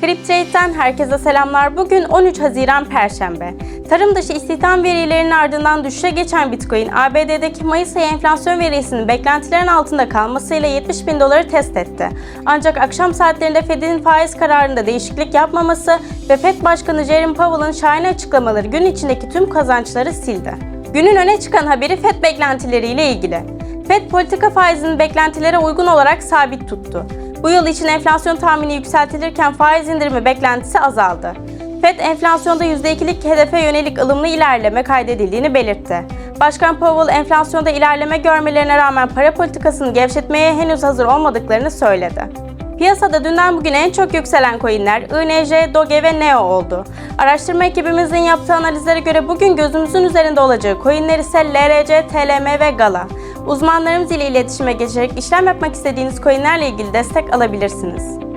Cryptrade'den herkese selamlar. Bugün 13 Haziran Perşembe. Tarım dışı istihdam verilerinin ardından düşüşe geçen Bitcoin, ABD'deki Mayıs ayı enflasyon verisinin beklentilerin altında kalmasıyla 70 bin doları test etti. Ancak akşam saatlerinde Fed'in faiz kararında değişiklik yapmaması ve Fed Başkanı Jerome Powell'ın şahane açıklamaları gün içindeki tüm kazançları sildi. Günün öne çıkan haberi Fed beklentileriyle ilgili. Fed politika faizinin beklentilere uygun olarak sabit tuttu. Bu yıl için enflasyon tahmini yükseltilirken faiz indirimi beklentisi azaldı. Fed enflasyonda %2'lik hedefe yönelik ılımlı ilerleme kaydedildiğini belirtti. Başkan Powell enflasyonda ilerleme görmelerine rağmen para politikasını gevşetmeye henüz hazır olmadıklarını söyledi. Piyasada dünden bugüne en çok yükselen coinler INJ, Doge ve Neo oldu. Araştırma ekibimizin yaptığı analizlere göre bugün gözümüzün üzerinde olacağı coinler ise LRC, TLM ve Gala. Uzmanlarımız ile iletişime geçerek işlem yapmak istediğiniz coinlerle ilgili destek alabilirsiniz.